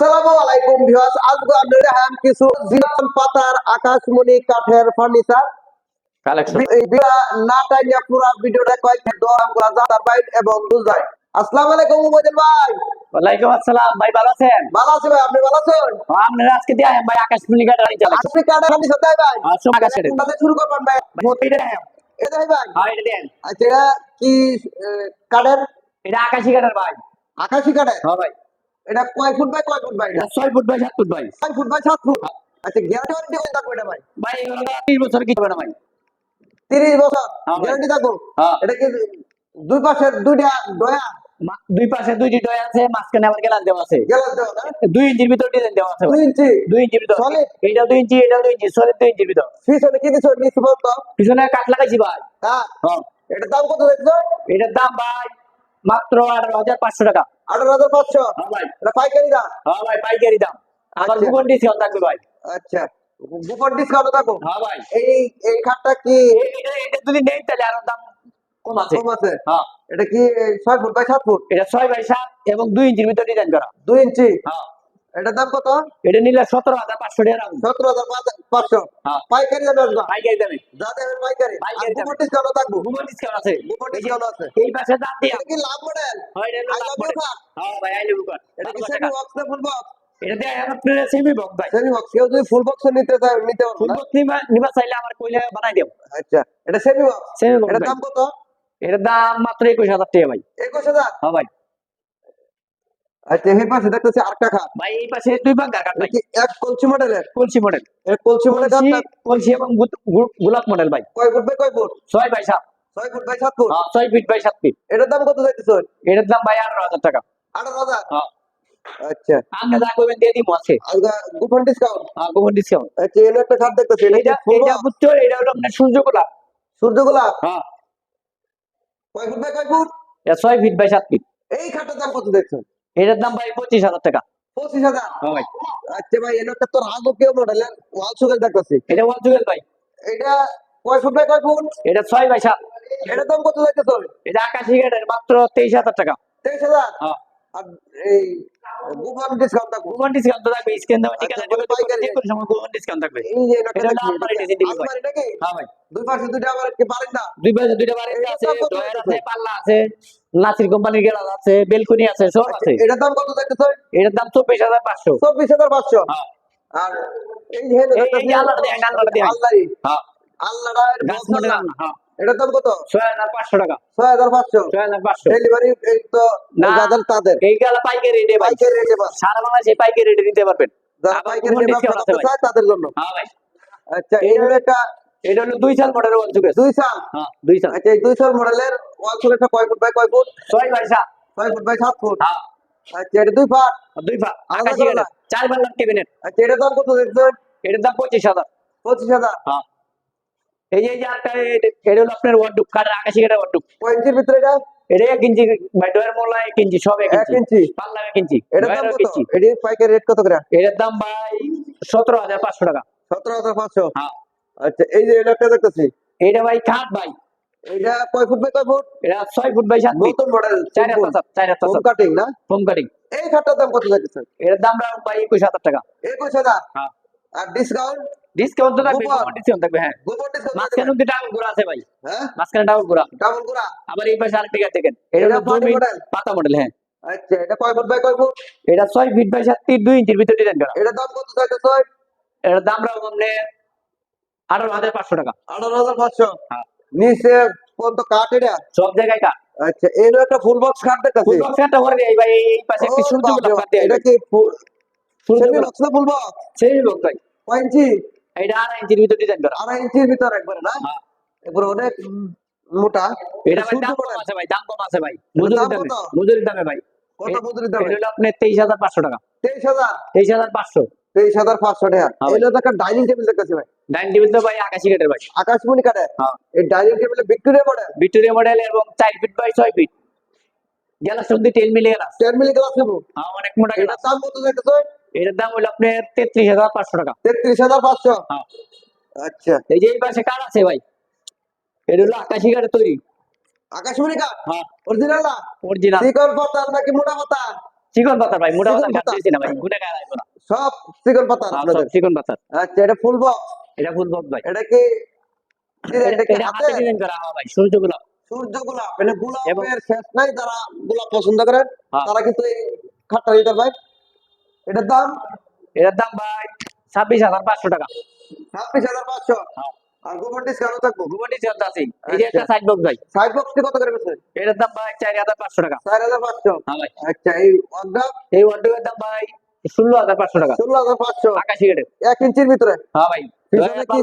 আসসালামু আলাইকুম ভিউয়ার্স। আজকে আপনাদের দেখাম কিছু জিনাম পাতার আকাশমণি কাঠের ফার্নিচার। কালেকশন এই ভিডিও না টাইমে পুরো ভিডিওটা কয়েক দোয়াম করা জাতার বাইট এবং বুঝাই আসসালামু আলাইকুম উবাইদুল ভাই। ওয়ালাইকুম আসসালাম ভাই ভালো আছেন? ভালো আছি ভাই আপনি ভালো আছেন? আপনারা আজকে দিয়ে ভাই আকাশ মিনিকা গাড়ি চালাই আপনি কাঠের ফার্নিচার দেয় ভাই? আসুন আকাশের কোনটাতে শুরু করবেন ভাই। এটা এটা ভাই। হ্যাঁ এটা দেন। আচ্ছা কি কাঠের? এটা আকাশি কাটার ভাই। আকাশি কাঠের? হ্যাঁ ভাই। এটা কয় ফুট বাই কয় ফুট ভাই এটা? ছয় ফুট বাই সাত ফুট ভাই ছয় ফুট বাই সাত ফুট? আচ্ছা গ্যারান্টি ওয়ারেন্টি কত থাকবে এটা ভাই? ভাই তিরিশ বছর কি হবে না ভাই? তিরিশ বছর? গ্যারান্টি থাকব হ্যাঁ। এটা কি দুই পাশে দুইটা ডয়া দুই পাশে দুইটি ডয় আছে মাঝখানে আবার গেলাস দেওয়া আছে। গেলাস দেওয়া না? দুই ইঞ্চির ভিতর ডিজাইন দেওয়া আছে দুই ইঞ্চি? দুই ইঞ্চির ভিতর? এইটা দুই ইঞ্চি এটা দুই ইঞ্চি সলিড দুই ইঞ্চির ভিতর। পিছনে কি দিছো? নিচে বলতো পিছনে কাঠ লাগাইছি ভাই। হ্যাঁ হ্যাঁ। এটা দাম কত দেখছ? এটার দাম ভাই মাত্র আঠারো হাজার পাঁচশো টাকা। আঠারো হাজার পাঁচশো? হ্যাঁ ভাই। পাইকারি দাম? হ্যাঁ ভাই পাইকারি দাম। আমার গুগল ডিসকাউন্ট থাকবে ভাই। আচ্ছা। গুগল ডিসকাউন্ট থাকব হ্যাঁ ভাই। এই এই খাটটা কি? এটা যদি নেই তাহলে আরও দাম কম আছে। কম আছে? হ্যাঁ। এটা কি ছয় ফুট বাই সাত ফুট? এটা ছয় বাই সাত এবং দুই ইঞ্চির ভিতরে ডিজাইন করা। দুই ইঞ্চি? হ্যাঁ। এটার দাম কত? এটা নিলে সতেরো হাজার পাঁচশো টাকা সতেরো হাজার পাঁচশো। হ্যাঁ। পাইকারি দাম আসবা? পাইকারি দামে। যা দেবেন পাইকারি। আর পাইকারি দামে। গোপন ডিসকাউন্ট থাকব। কুপন ডিসকাউন্ট আছে। গোপন ডিসকাউন্ট আছে। এই পাশে দাম দিয়া। কি লাভ মডেল হয় এটা I লাভ মডেল। হ্যাঁ ভাই এটা কি সেমি বক্স না ফুল বক্স এটা দিয়ে আপনার সেমি বক্স ভাই। সেমি বক্স কেউ যদি ফুল বক্স নিতে চায় নিতে পারবে ফুল বক্স নিবা নিবা চাইলে আমার কইলে বানাই দেব আচ্ছা এটা সেমি বক্স সেমি বক্স এটার দাম কত? এটার দাম মাত্র একুশ হাজার টাকা ভাই। একুশ হাজার? হ্যাঁ ভাই। আচ্ছা এই পাশে দেখতেছি আরেকটা খাট। ভাই এই পাশে দুই ভাগ এটা ভাই। এক কলসি মডেলের কলসি মডেল এক কলসি মডেল কলসি কলসি এবং গোলাপ মডেল ভাই। কয় ফুট বাই কয় ফুট? ছয় বাই সাত। ছয় ফুট বাই সাত ফুট? হ্যাঁ ছয় ফিট বাই সাত ফিট। এটার দাম কত যাইতেছে? এটার দাম ভাই আঠারো হাজার টাকা। আঠারো হাজার? হ্যাঁ। আচ্ছা। আপনি যা করবেন দিয়ে আছে। ডিসকাউন্ট হ্যাঁ গোপন ডিসকাউন্ট আচ্ছা এর একটা খাট দেখতেছি এটা বুঝছ হলো আপনার সূর্য গোলাপ। হ্যাঁ। কয় ফুট বাই কয় ফুট? ছয় ফিট বাই সাত ফিট। এই খাটটার দাম কত দেখছেন এটার দাম ভাই পঁচিশ হাজার টাকা। পঁচিশ হাজার? হ্যাঁ আচ্ছা ভাই এটা তো রাগো কেউ মডেলের ওয়াল সুগেল দেখতেছি? এটা ওয়াল সুগেল ভাই? এটা কয় ফুট বাই কয় ফুট এটা ছয় বাই সাত। এটার দাম কত যাইতেছে? এটা আকাশি গেটের মাত্র তেইশ হাজার টাকা। তেইশ হাজার? হ্যাঁ। আর এই কুপন ডিসকাউন্ট থাকব। গোপন ডিসকাউন্ট থাকবে স্ক্যান দেওয়া ঠিকানা আচ্ছা, যোগাযোগ পাইকারি। করলে যে কোনো সময় গোপন ডিসকাউন্ট থাকবে। এই যে এটা এটা হলো দেখছি, আলমারি এটা দিবি ভাই। হ্যাঁ ভাই। দুই পাশে দুইটা আবার কি পারেন না দুই পাশে দুইটা বাড়ি আছে ডয়ার আছে পাল্লা আছে নাসির কোম্পানির গেলাস আছে বেলকুনি আছে সব আছে। এটার দাম কত যাইতেছে এটার দাম চব্বিশ হাজার পাঁচশো। চব্বিশ হাজার পাঁচশো? হ্যাঁ। আর এই যে হেন এই- এই যে আল্লাহটা দেখেন, আল্লাহটা দেখেন। আল্লাহরি আল্লাহটা গাছ মডেল আল্লাহ হ্যাঁ। এটার দাম কত? ছয় হাজার পাঁচশো টাকা। ছয় হাজার পাঁচশো। ছয় হাজার পাঁচশো। ডেলিভারি তো যাদের তাদের। এই পাইকারি রেটে ভাই। পাইকারি রেটে সারা বাংলাদেশে পাইকারি রেটে নিতে পারবেন। যারা পাইকারি রেটে discount ব্যবসা আছে করতে ভাই। চায় তাদের জন্য। হ্যাঁ ভাই। আচ্ছা এই একটা এটা হলো দুই সাল মডেলের যুগের দুই সাল হ্যাঁ দুই সাল আচ্ছা এই দুই সাল মডেলের ওয়াল সুলেটা কয় ফুট বাই কয় ফুট? ছয় বাই সাত। ছয় ফুট বাই সাত ফুট। হ্যাঁ। আচ্ছা এটা দুই ফাট দুই পা আলাদা আকাশি চার পাল্লার টিফিনের আচ্ছা এটার দাম কত এটার দাম পঁচিশ হাজার। পঁচিশ হাজার। হ্যাঁ। এই যে একটা এটা হলো আপনার ওয়ার্ডুক কাঠের আকাশি গেটের ওয়ার্ডুক কয় ইঞ্চির ভিতরে এটা? এটা এক ইঞ্চি ভাই মোলা এক ইঞ্চি সব এক ইঞ্চি। পাল্লা এক ইঞ্চি এটার দাম কত? এটি পাইকারি রেট কত করে? এটার দাম ভাই সতেরো হাজার পাঁচশো টাকা। সতেরো হাজার পাঁচশো? হ্যাঁ। আচ্ছা এই যে এটা দেখতেছি। এটা ভাই খাট ভাই। এটা কয় ফুট বাই কয় ফুট? এটা ছয় ফুট বাই সাত নতুন মডেল চার হাজার চার হোম সাত কাটিং না? ফোম কাটিং এই খাটটার দাম কত যাচ্ছে? এটার দাম ভাই একুশ হাজার টাকা। একুশ হাজার? হ্যাঁ। আর ডিসকাউন্ট ডিসকাউন্ট তো থাকবে? ডিসকাউন্ট থাকবে হ্যাঁ। মাঝখানে কিন্তু ডাবল ঘোরা আছে ভাই। হ্যাঁ? মাঝখানে ডাবল ঘোরা। ডাবল গুড়া আবার এই পাশে আরেকটা গাছ দেখেন। এটা এটা হলো party দুই model? পাতা মডেল হ্যাঁ। আচ্ছা এটা কয় ফুট বাই কয় ফুট এটা ছয় ফিট বাই সাত ফিট দুই ইঞ্চির ভিতরে ডিজাইন করা। এটার দাম কত চাইতেছে এটার দাম রাখুন আপনি আঠারো হাজার পাঁচশো টাকা। আঠারো হাজার পাঁচশো। হ্যাঁ। নিচে কোন তো কাঠ এটা। সব জায়গায় কাট আচ্ছা এর একটা ফুল বক্স কাঠ দেখতেছি ফুল বক্স একটা করে দেয় ভাই এই এই পাশে একটি সূর্য গোলাপ কাট এটা কি সূর্য গোলাপ বক্স ফুল বক্স সেই লোক ভাই। কয় ইঞ্চি এটা আড়াই ইঞ্চির ভিতরে ডিজাইন করা। আড়াই ইঞ্চির ভিতর একবারে না? হ্যাঁ। অনেক মোটা। এটা ভাই দাম কম আছে ভাই? দাম কম আছে ভাই? মজুরির দাম দামে? দামে ভাই। কত মজুরি এটা হলো আপনার তেইশ হাজার পাঁচশো টাকা। তেইশ হাজার? তেইশ হাজার পাঁচশো। তেইশ হাজার পাঁচশো টাকা। এটা তো একটা ডাইনিং টেবিল দেখতেছি ভাই। ডাইনিং টেবিল তো ভাই আকাশি গেটের ভাই। আকাশমণি কাঠে হ্যাঁ। এই ডাইনিং টেবিলে ভিক্টোরিয়া মডেল ভিক্টোরিয়া মডেল এবং চার ফিট বাই ছয় ফিট গ্যালাস অব্দি ten milli glass ten milli glass নেব। হ্যাঁ অনেক মোটা এটার দাম কত দেখতেছো? এটার দাম হলো আপনার তেত্রিশ হাজার পাঁচশো টাকা। তেত্রিশ হাজার পাঁচশো? হ্যাঁ। আচ্ছা। এই যে এই পাশে কার আছে ভাই? এটা হলো আকাশি গাড়ি তৈরি। আকাশমণি কাঠ? হ্যাঁ। অরিজিনাল না? অরিজিনাল চিকন পাতা নাকি মোটা পাতা চিকন পাতা ভাই মোটা পাতা। কাটতেছি না ভাই? গুনে গায়ে লাগবে না। সব চিকন পাতা হ্যাঁ, আপনাদের। সব চিকন পাতা আচ্ছা এটা ফুল বক্স? এটা ফুল বক ভাই। এটা কি এটা কি হাতে? হাতে ডিজাইন করা হ্যাঁ ভাই সূর্য গোলাপ। মানে গোলাপের শেষ নাই যারা গোলাপ পছন্দ করেন হ্যাঁ। তারা কিন্তু এই খাটটা নিতে ভাই এটার দাম এটার দাম ভাই ছাব্বিশ হাজার পাঁচশো টাকা ছাব্বিশ হাজার পাঁচশো হ্যাঁ। আর গোবর ডিসকাউন্ট থাকব ঘুমাটি চলতে আছে এই যে একটা আচ্ছা। সাইড বক্স ভাই সাইড বক্সটি কত করে বেছে এটার দাম ভাই চার হাজার পাঁচশো টাকা চার হাজার পাঁচশো হ্যাঁ ভাই আচ্ছা এই অর্ডার এই ওয়ার্ডের দাম ভাই ষোলো হাজার পাঁচশো টাকা ষোলো হাজার পাঁচশো আকাশি গেটে ইঞ্চির ভিতরে হ্যাঁ ভাই পিছনে কি?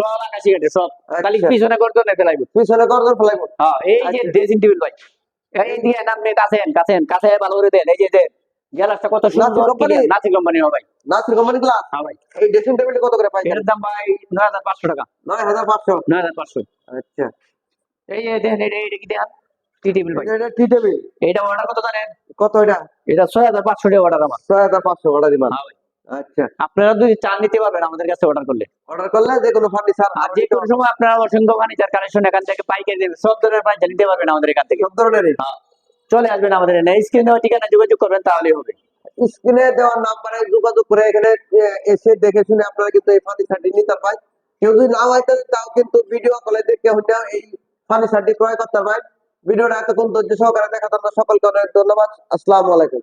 সব আকাশি গেটে সব খালি আচ্ছা। পিছনে পিছনে গর্দন হ্যাঁ এই যে আচ্ছা। ড্রেসিং টেবিল ভাই এই দিয়ে নামনে কাছেন কাছেন কাছে ভালো করে দেন এই যে যে কত সুন্দর নাসির কোম্পানি ভাই। নাসির কোম্পানি গ্লাস হ্যাঁ ভাই। এই ড্রেসিং টেবিলটি কত করে দাম ভাই নয় হাজার পাঁচশো টাকা। নয় হাজার পাঁচশো? নয় হাজার পাঁচশো। আচ্ছা। এই দেখেন এটা এটা কি দেখেন? টি টেবিল ভাই। এটা টি টেবিল এটা অর্ডার কত জানেন? কত এটা? এটা ছয় হাজার পাঁচশো টাকা অর্ডার আমার। ছয় হাজার পাঁচশো অর্ডার দিবেন হ্যাঁ ভাই। আচ্ছা। আপনারা যদি চান নিতে পারবেন আমাদের কাছে অর্ডার করলে। অর্ডার করলে যে কোনো ফার্নিচার আর যে কোনো সময় আপনারা অসংখ্য ফার্নিচার কালেকশন এখান থেকে পাইকারি দেবেন সব ধরনের ফার্নিচার নিতে পারবেন আমাদের এখান থেকে। সব ধরনেরই। হ্যাঁ। চলে আসবেন আমাদের এখানে স্ক্রিনে ঠিকানা যোগাযোগ করবেন, তাহলেই হবে। স্ক্রিনে দেওয়া নাম্বারে যোগাযোগ করে এখানে এসে দেখে শুনে আপনারা কিন্তু এই ফার্নিচারটি নিতে পারেন। কেউ যদি নাও তাহলে তাও কিন্তু ভিডিও কলে দেখে হইতে এই ফার্নিচারটি ক্রয় করতে পারেন। ভিডিওটা এতক্ষণ ধৈর্য সহকারে দেখার জন্য সকলকে অনেক ধন্যবাদ। আসসালামু আলাইকুম।